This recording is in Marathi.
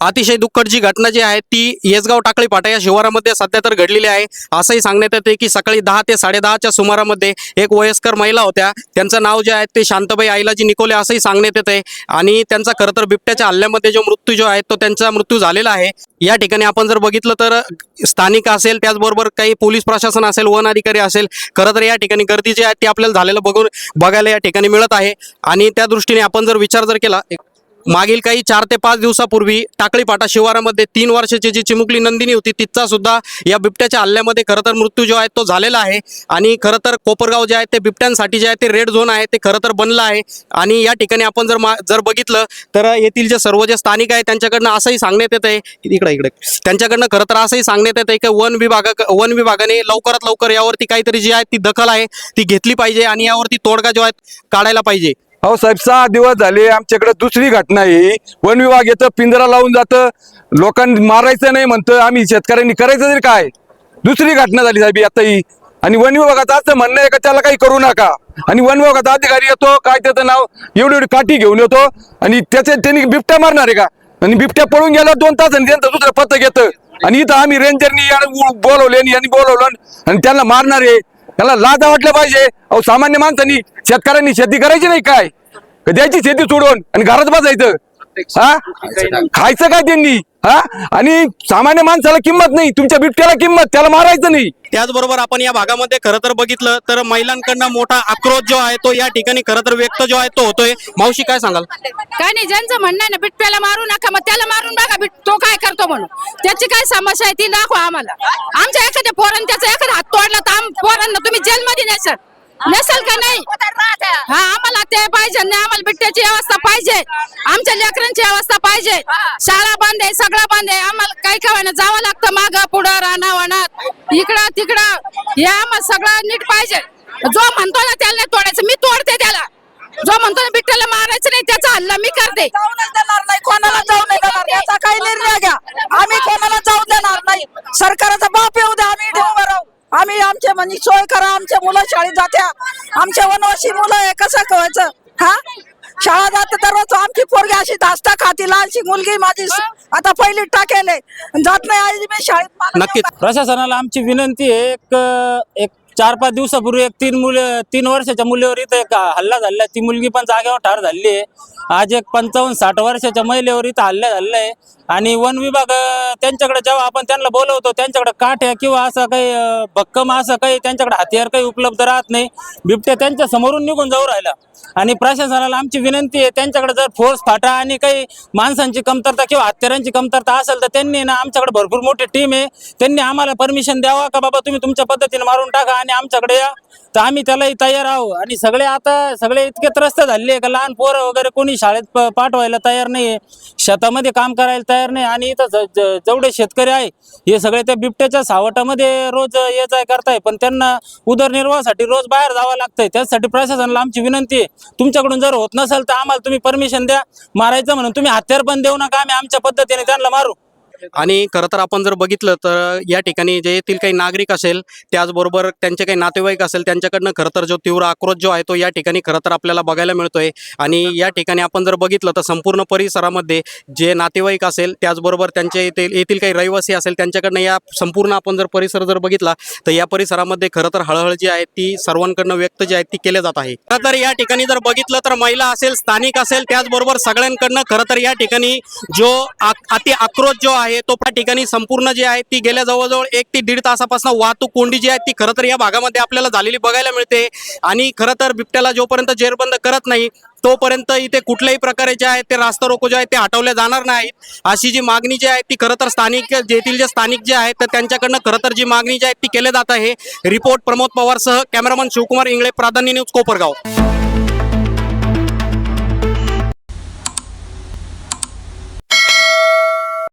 अतिशय दुःखद जी घटना जी आहे ती येसगाव टाकळी पाटा या शिवारामध्ये सध्या तर घडलेली आहे. असंही सांगण्यात येते की सकाळी दहा ते साडेदहाच्या सुमारामध्ये एक वयस्कर महिला होत्या. त्यांचं नाव जे आहे ते शांतबाई आईलाजी निकोले असंही सांगण्यात येते. आणि त्यांचा खरं तर बिबट्याच्या हल्ल्यामध्ये जो मृत्यू जो आहे तो त्यांचा मृत्यू झालेला आहे. या ठिकाणी आपण जर बघितलं तर स्थानिक असेल त्याचबरोबर काही पोलीस प्रशासन असेल वन अधिकारी असेल खरं तर या ठिकाणी गर्दी जी आहे ती आपल्याला झालेलं बघून बघायला या ठिकाणी मिळत आहे. आणि त्या दृष्टीने आपण जर विचार जर केला मागील काही चार ते पाच दिवसापूर्वी टाकळीपाटा शिवारामध्ये तीन वर्षाची जी चिमुकली नंदिनी होती तिचा सुद्धा या बिबट्याच्या हल्ल्यामध्ये खरं तर मृत्यू जो आहे तो झालेला आहे. आणि खरं तर कोपरगाव जे आहे ते बिबट्यांसाठी जे आहे ते रेड झोन आहे ते खरं तर बनलं आहे. आणि या ठिकाणी आपण जर मा जर बघितलं तर येथील जे सर्व जे स्थानिक आहे त्यांच्याकडनं असंही सांगण्यात येत आहे इकडे इकडे. त्यांच्याकडनं खरं तर असंही सांगण्यात येत आहे की वन विभागा वन विभागाने लवकरात लवकर यावरती काहीतरी जी आहे ती दखल आहे ती घेतली पाहिजे. आणि यावरती तोडगा जो आहे काढायला पाहिजे. अहो साहेब सहा दिवस झाले आमच्याकडे दुसरी घटना आहे. वन विभाग येतं पिंजरा लावून जातं. लोकांनी मारायचं नाही म्हणतं. आम्ही शेतकऱ्यांनी करायचं तरी काय? दुसरी घटना झाली साहेब आता ही आणि वन विभागाचं असं म्हणणं आहे का त्याला काही करू नका? आणि वन विभागाचा अधिकारी येतो काय त्याचं नाव एवढी एवढी काठी घेऊन येतो. आणि त्याचे त्यांनी बिबट्या मारणार आहे का? आणि बिबट्या पळून गेला दोन तास आणि त्यांचं दुसरं पथक येतं. आणि इथं आम्ही रेंजरनी बोलवले आणि यांनी बोलवलं. आणि त्यांना मारणार आहे. त्याला लाज वाटलं पाहिजे. अहो सामान्य माणसांनी शेतकऱ्यांनी शेती करायची नाही काय? द्यायची शेती सोडून आणि घरात बसायचं? हा? खायचं काय त्यांनी? हा? आणि सामान्य माणसाला किंमत नाही तुमच्या बिबट्याला किंमत त्याला मारायचं नाही. त्याचबरोबर आपण या भागामध्ये खरं तर बघितलं तर महिलांकडनं मोठा आक्रोश जो आहे तो या ठिकाणी खरं तर व्यक्त जो आहे तो होतोय. मावशी काय सांगाल? काय नाही ज्यांचं म्हणणं आहे ना बिटप्याला मारू नका मग त्याला मारून बघा बिट तो काय करतो म्हणून. त्याची काय समस्या आहे ती दाखवा आम्हाला. आमच्या एखाद्या पोरानं त्याचा एखादा हात तोडला तर आम पोरांना तुम्ही जेलमध्ये नेसाल. नेसाल का नाही? हा आम्हाला ते पाहिजे नाही आम्हाला बिट्ट्याची व्यवस्था पाहिजे. आमच्या लेकरांची व्यवस्था पाहिजे. शाळा बंद आहे सगळं बंद आहे. आम्हाला काही काय जावं लागतं माग पुढं राहणं वनात इकडं तिकडं. हे आम्हाला सगळं नीट पाहिजे. जो म्हणतो ना त्याला नाही तोडायचं मी तोडते त्याला. जो म्हणतो ना बिट्ट्याला मारायचं नाही त्याचा हल्ला मी करते. जाऊनच देणार नाही कोणाला जाऊ नाही देणार याचा काही निर्णय घ्या. आम्ही कोणाला जाऊ देणार नाही. सरकारचा बाप येऊ द्या आम्ही आम्ही आमचे म्हणजे सोय करा आमचे मुलं शाळेत जात्या. आमचे वनवासी मुलं आहे कसं कवायचं हा? शाळा जाते दररोज आमची पोरगी अशी धास्ता खाती लहानशी मुलगी माझी आता पहिली टाकेले जात नाही आई मी शाळेत नक्कीच. प्रशासनाला आमची विनंती आहे एक एक चार पाच दिवसापूर्वी एक तीन मुले तीन वर्षाच्या मुलीवर इथं एक हल्ला झालेला आहे. ती मुलगी पण जागेवर ठार झाली आहे. आज एक पंचावन्न साठ वर्षाच्या महिलेवर इथं हल्ला झालेला आहे. आणि वन विभाग त्यांच्याकडे जेव्हा आपण त्यांना बोलवतो त्यांच्याकडे काठ्या किंवा असं काही भक्कम असं काही त्यांच्याकडे हत्यार काही उपलब्ध राहत नाही. बिबट्या त्यांच्या समोरून निघून जाऊ राहिला. आणि प्रशासनाला आमची विनंती आहे त्यांच्याकडे जर फोर्स फाटा आणि काही माणसांची कमतरता किंवा हत्यारांची कमतरता असेल तर त्यांनी ना आमच्याकडे भरपूर मोठी टीम आहे. त्यांनी आम्हाला परमिशन द्यावा का बाबा तुम्ही तुमच्या पद्धतीने मारून टाका आणि आमच्याकडे या. तर आम्ही त्यालाही तयार आहोत. आणि सगळे आता सगळे इतके त्रस्त झाले का लहान पोरं वगैरे कोणी शाळेत पाठवायला तयार नाही शेतामध्ये काम करायला तयार नाही आणि इथं जेवढे शेतकरी आहे हे सगळे त्या बिबट्याच्या सावटामध्ये रोज ये जाय करताय. पण त्यांना उदरनिर्वाहासाठी रोज बाहेर जावं लागतंय. त्यासाठी प्रशासनाला आमची विनंती आहे. तुमच्याकडून जर होत नसेल तर आम्हाला तुम्ही परमिशन द्या. मारायचं म्हणून तुम्ही हत्यार पण देऊ नका. आम्ही आमच्या पद्धतीने त्यांना मारू. आणि खरं तर आपण जर बघितलं तर या ठिकाणी जे येथील काही नागरिक असेल त्याचबरोबर त्यांचे काही नातेवाईक असेल त्यांच्याकडनं खरं तर जो तीव्र आक्रोश जो आहे तो या ठिकाणी खरं तर आपल्याला बघायला मिळतोय. आणि या ठिकाणी आपण जर बघितलं तर संपूर्ण परिसरामध्ये जे नातेवाईक असेल त्याचबरोबर त्यांचे येथील येथील काही रहिवासी असेल त्यांच्याकडनं या संपूर्ण आपण जर परिसर जर बघितला तर या परिसरामध्ये खरं तर हळहळ जी आहे ती सर्वांकडनं व्यक्त जी आहे ती केली जात आहे. खरं तर या ठिकाणी जर बघितलं तर महिला असेल स्थानिक असेल त्याचबरोबर सगळ्यांकडनं खरं तर या ठिकाणी जो अति आक्रोश जो आहे तो त्या ठिकाणी संपूर्ण जी आहे ती गेल्या जवळजवळ एक ते दीड तासापासून वाहतूक कोंडी जी आहे ती खरं तर या भागामध्ये आपल्याला झालेली बघायला मिळते. आणि खरं तर बिबट्याला जोपर्यंत जेरबंद करत नाही तोपर्यंत इथे कुठल्याही प्रकारे जे आहे ते रास्ता रोको जे आहे ते हटवले जाणार नाहीत अशी जी मागणी जी आहे ती खरं तर स्थानिक जेथील जे स्थानिक जे आहेत तर त्यांच्याकडनं खरं तर जी मागणी जी आहे ती केली जात आहे. रिपोर्ट प्रमोद पवारसह कॅमेरामन शिवकुमार इंगळे प्राधान्य न्यूज कोपरगाव.